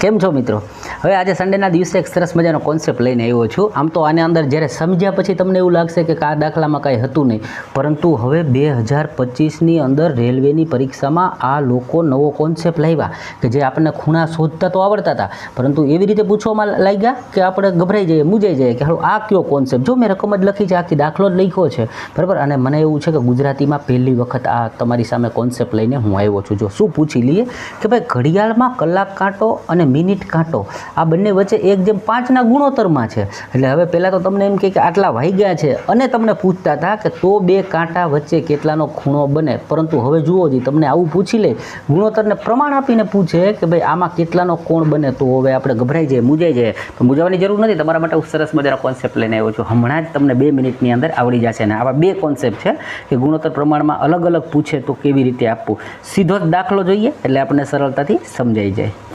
કેમ છો મિત્રો? હવે આજે સન્ડેના દિવસે એક સરસ મજાનો કોન્સેપ્ટ લઈને આવ્યો છું. આમ તો આની અંદર જ્યારે સમજ્યા પછી તમને એવું લાગશે કે આ દાખલામાં કાંઈ હતું નહીં. પરંતુ હવે બે હજાર પચીસની અંદર રેલવેની પરીક્ષામાં આ લોકો નવો કોન્સેપ્ટ લાવ્યા કે જે આપણને ખૂણા શોધતા તો આવડતા હતા. પરંતુ એવી રીતે પૂછવામાં લાગ્યા કે આપણે ગભરાઈ જઈએ મૂજાઈ જઈએ કે હાલો આ કયો કોન્સેપ્ટ જો મેં રકમ જ લખી છે, આખી દાખલો જ લખ્યો છે. બરાબર? અને મને એવું છે કે ગુજરાતીમાં પહેલી વખત આ તમારી સામે કોન્સેપ્ટ લઈને હું આવ્યો છું. જો શું પૂછી લઈએ કે ભાઈ ઘડિયાળમાં કલાક કાંટો અને મિનિટ કાંટો આ બંને વચ્ચે એક જેમ પાંચના ગુણોત્તરમાં છે. એટલે હવે પહેલાં તો તમને એમ કહે કે આટલા વાગ્યા છે અને તમને પૂછતા હતા કે તો બે કાંટા વચ્ચે કેટલાનો ખૂણો બને. પરંતુ હવે જુઓ જી, તમને આવું પૂછી લે, ગુણોત્તરને પ્રમાણ આપીને પૂછે કે ભાઈ આમાં કેટલાનો કોણ બને તો હવે આપણે ગભરાઈ જઈએ મૂજાઈ જઈએ. તો મૂજાવાની જરૂર નથી. તમારા માટે હું સરસ મજાનો કોન્સેપ્ટ લઈને આવ્યો છું. હમણાં જ તમને બે મિનિટની અંદર આવડી જશે. અને આવા બે કોન્સેપ્ટ છે કે ગુણોત્તર પ્રમાણમાં અલગ અલગ પૂછે તો કેવી રીતે આપવું? સીધો જ દાખલો જોઈએ. એટલે આપણને સરળતાથી સમજાઈ જાય.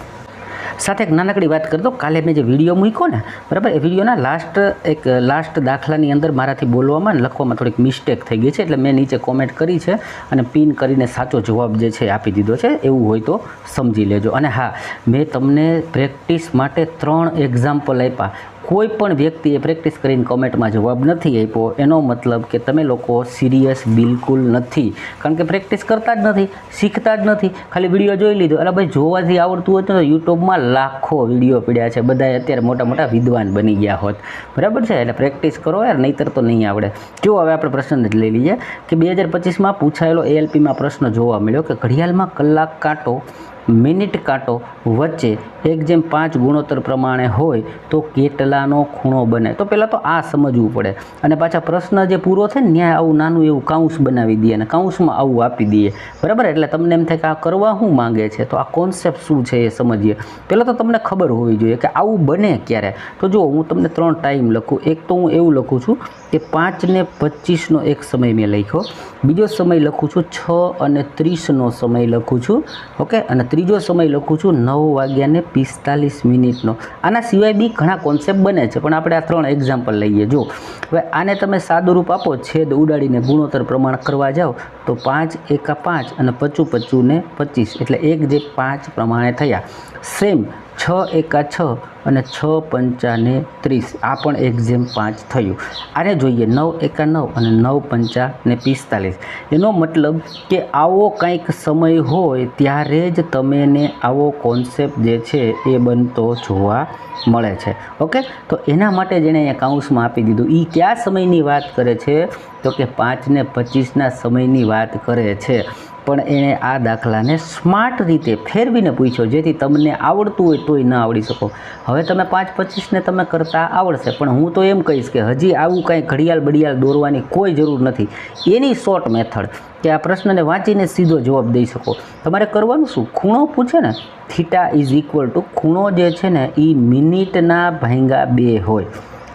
સાથે એક નાનકડી વાત કરી દો. કાલે મેં જે વીડિયો મૂક્યો ને, બરાબર, એ વિડીયોના લાસ્ટ એક લાસ્ટ દાખલાની અંદર મારાથી બોલવામાં લખવામાં થોડીક મિસ્ટેક થઈ ગઈ છે, એટલે મેં નીચે કોમેન્ટ કરી છે અને પિન કરીને સાચો જવાબ જે છે આપી દીધો છે. એવું હોય તો સમજી લેજો. અને હા, મેં તમને પ્રેક્ટિસ માટે ત્રણ એક્ઝામ્પલ આપ્યા. કોઈ પણ વ્યક્તિએ પ્રેક્ટિસ કરીને કોમેન્ટમાં જવાબ નથી આપ્યો, એનો મતલબ કે તમે લોકો સિરિયસ બિલકુલ નથી. કારણ કે પ્રેક્ટિસ કરતા જ નથી, શીખતા જ નથી. ખાલી વીડિયો જોઈ લીધો. એટલે ભાઈ, જોવાથી આવડતું હોય તો યુટ્યુબમાં લાખો વીડિયો પડ્યા છે. બધાએ અત્યારે મોટા મોટા વિદ્વાન બની ગયા હોત. બરાબર છે? એટલે પ્રેક્ટિસ કરો યાર, નહીંતર તો નહીં આવડે. જો હવે આપણે પ્રશ્ન જ લઈ લઈએ કે બે હજાર પચીસમાં પૂછાયેલો એએલપીમાં પ્રશ્ન જોવા મળ્યો કે ઘડિયાળમાં કલાક કાંટો મિનિટ કાંટો વચ્ચે એક જેમ પાંચ ગુણોત્તર પ્રમાણે હોય તો કેટલાનો ખૂણો બને? તો પહેલાં તો આ સમજવું પડે. અને પાછા પ્રશ્ન જે પૂરો થાય ને ત્યાં આવું નાનું એવું કાઉન્સ બનાવી દઈએ અને કાઉન્સમાં આવું આપી દઈએ. બરાબર? એટલે તમને એમ થાય કે આ કરવા શું માંગે છે? તો આ કોન્સેપ્ટ શું છે એ સમજીએ. પહેલાં તો તમને ખબર હોવી જોઈએ કે આવું બને ક્યારે? તો જો હું તમને ત્રણ ટાઈમ લખું. એક તો હું એવું લખું છું કે પાંચ ને પચીસનો એક સમય મેં લખ્યો. બીજો સમય લખું છું છ અને ત્રીસનો સમય લખું છું. ઓકે? અને ત્રીજો સમય લખું છું નવ વાગ્યાને પિસ્તાલીસ મિનિટનો. આના સિવાય બી ઘણા કોન્સેપ્ટ બને છે, પણ આપણે આ ત્રણ એક્ઝામ્પલ લઈએ. જો હવે આને તમે સાદુરૂપ આપો, છેદ ઉડાડીને ગુણોત્તર પ્રમાણ કરવા જાઓ, તો પાંચ એકા પાંચ અને પચું પચું ને પચીસ. એટલે એક જે પાંચ પ્રમાણે થયા. સેમ છ એકા છ અને છ પંચાને ત્રીસ. આ પણ એક પાંચ થયું. આને જોઈએ નવ એકા નવ અને નવ પંચા ને પિસ્તાલીસ. એનો મતલબ કે આવો કંઈક સમય હોય ત્યારે જ તમેને આવો કોન્સેપ્ટ જે છે એ બનતો જોવા મળે છે. ઓકે? તો એના માટે જેણે અહીંયા કાઉન્સમાં આપી દીધું એ કયા સમયની વાત કરે છે? તો કે પાંચ ને પચીસના સમયની વાત કરે છે. પણ એણે આ દાખલાને સ્માર્ટ રીતે ફેરવીને પૂછ્યો. જેથી તમને આવડતું હોય તોય ન આવડી શકો. હવે તમે પાંચ પચીસને તમે કરતાં આવડશે. પણ હું તો એમ કહીશ કે હજી આવું કાંઈ ઘડિયાળ બડિયાળ દોરવાની કોઈ જરૂર નથી. એની શોર્ટ મેથડ કે આ પ્રશ્નને વાંચીને સીધો જવાબ દઈ શકો. તમારે કરવાનું શું? ખૂણો પૂછે ને? થીટા ઇઝ ઇક્વલ ટુ ખૂણો જે છે ને એ મિનિટના ભાંગા બે હોય.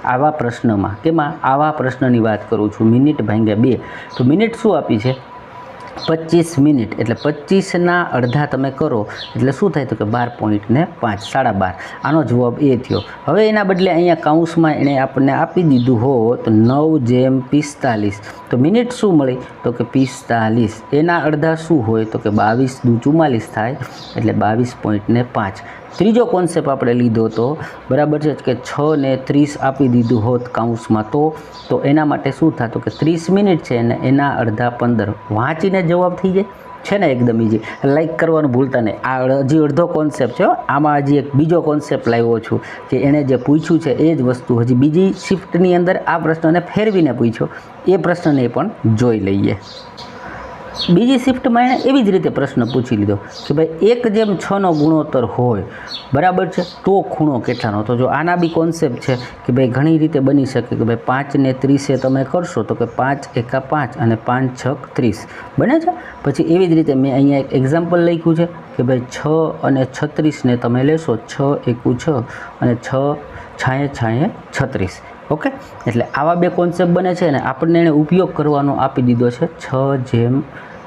આવા પ્રશ્નમાં. કેમાં? આવા પ્રશ્નની વાત કરું છું. મિનિટ ભાંગ્યા બે. તો મિનિટ શું આપી છે? પચીસ મિનિટ એટલે પચીસના અડધા તમે કરો એટલે શું થાય તો કે બાર પોઈન્ટ ને પાંચ, સાડા બાર. આનો જવાબ એ થયો. હવે એના બદલે અહીંયા કાઉન્સમાં એણે આપણને આપી દીધું હો તો નવ જેમ પિસ્તાલીસ. તો મિનિટ શું મળી? તો કે પિસ્તાલીસ. એના અડધા શું હોય? તો કે બાવીસ દુ ચુમ્માલીસ થાય એટલે બાવીસ પોઈન્ટ ને પાંચ. ત્રીજો કોન્સેપ્ટ આપણે લીધો તો બરાબર છે કે છ ને ત્રીસ આપી દીધું હોત કાઉન્સમાં તો તો એના માટે શું થતું કે ત્રીસ મિનિટ છે ને એના અડધા પંદર વાંચીને જવાબ થઈ જાય. છે ને એકદમ ઇઝી લાઈક કરવાનું ભૂલતા નહીં. આ હજી અડધો કોન્સેપ્ટ છે આમાં હજી એક બીજો કોન્સેપ્ટ લાવ્યો છું કે એણે જે પૂછ્યું છે એ જ વસ્તુ હજી બીજી શિફ્ટની અંદર આ પ્રશ્નને ફેરવીને પૂછ્યો. એ પ્રશ્નને પણ જોઈ લઈએ. બીજી શિફ્ટમાં એણે એવી જ રીતે પ્રશ્ન પૂછી લીધો કે ભાઈ, એક જેમ છનો ગુણોત્તર હોય, બરાબર છે? તો ખૂણો કેટલાનો? તો જો આના બી કોન્સેપ્ટ છે કે ભાઈ, ઘણી રીતે બની શકે કે ભાઈ પાંચને ત્રીસે તમે કરશો તો કે પાંચ એકા પાંચ અને પાંચ છક ત્રીસ. બને છે? પછી એવી જ રીતે મેં અહીંયા એક એક્ઝામ્પલ લખ્યું છે કે ભાઈ, છ અને છત્રીસને તમે લેશો, છ એકુ છ અને છ છાંયે છાંયે છત્રીસ. ઓકે? એટલે આવા બે કોન્સેપ્ટ બને છે અને આપણને એણે ઉપયોગ કરવાનો આપી દીધો છે છ જેમ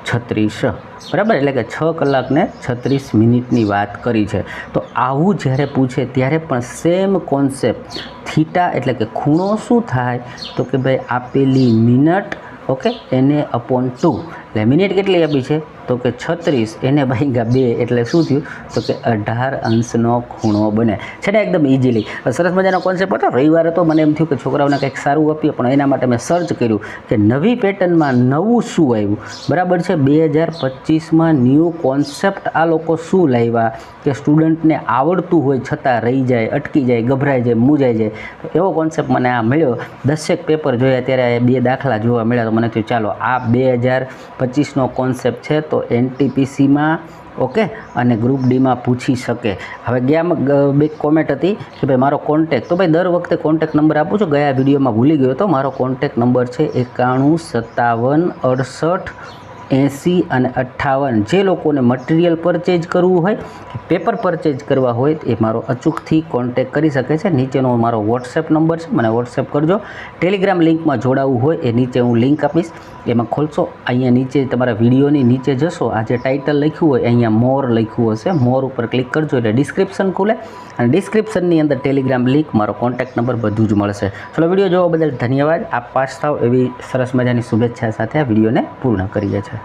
છત્રીસ. બરાબર? એટલે કે છ કલાકને છત્રીસ મિનિટની વાત કરી છે. તો આવું જ્યારે પૂછે ત્યારે પણ સેમ કોન્સેપ્ટ થીટા એટલે કે ખૂણો શું થાય? તો કે ભાઈ આપેલી મિનટ ઓકે, એને અપોન ટુ એટલે મિનિટ કેટલી આપી છે? તો કે છત્રીસ, એને ભાગ્યા બે, એટલે શું થયું? તો કે અઢાર અંશનો ખૂણો બને. છે ને એકદમ ઇઝીલી સરસ મજાનો કોન્સેપ્ટ હતો. રવિવારે તો મને એમ થયું કે છોકરાઓને કંઈક સારું આપીએ, પણ એના માટે મેં સર્ચ કર્યું કે નવી પેટર્નમાં નવું શું આવ્યું? બરાબર છે? બે હજાર પચીસમાં ન્યૂ કોન્સેપ્ટ આ લોકો શું લાવ્યા? કે સ્ટુડન્ટને આવડતું હોય છતાં રહી જાય, અટકી જાય, ગભરાઈ જાય મૂજાઈ જાય. એવો કોન્સેપ્ટ મને આ મળ્યો. દસેક પેપર જોયા ત્યારે બે દાખલા જોવા મળ્યા તો મને થયું, ચાલો આ બે હજાર પચીસનો કોન્સેપ્ટ છે, તો એનટીપીસીમાં ઓકે અને ગ્રુપ ડીમાં પૂછી શકે. હવે ગયામાં બે કોમેન્ટ હતી કે ભાઈ મારો કોન્ટેક તો ભાઈ દર વખતે કોન્ટેક નંબર આપું છું. ગયા વિડીયોમાં ભૂલી ગયો તો મારો કોન્ટેક નંબર છે એકાણું, સત્તાવન, અડસઠ એંસી અને અઠ્ઠાવન. જે લોકોને મટીરિયલ પરચેજ કરવું હોય પેપર પરચેજ કરવા હોય, એ મારો અચૂકથી કોન્ટેક કરી શકે છે. નીચેનો મારો વોટ્સએપ નંબર છે, મને વોટ્સએપ કરજો. ટેલિગ્રામ લિંકમાં જોડાવવું હોય, એ નીચે હું લિંક આપીશ. એમાં ખોલશો, અહીંયા નીચે તમારા વિડીયોની નીચે જશો. આ જે ટાઇટલ લખ્યું હોય, અહીંયા મોર લખ્યું હશે. મોર ઉપર ક્લિક કરજો, એટલે ડિસ્ક્રિપ્શન ખુલે. અને ડિસ્ક્રિપ્શનની અંદર ટેલિગ્રામ લિંક મારો કોન્ટેક્ટ નંબર બધું જ મળશે. ચલો, વીડિયો જોવા બદલ ધન્યવાદ. આપ પાસ થાવ એવી સરસ મજાની શુભેચ્છા સાથે આ વિડીયોને પૂર્ણ કરીએ છીએ.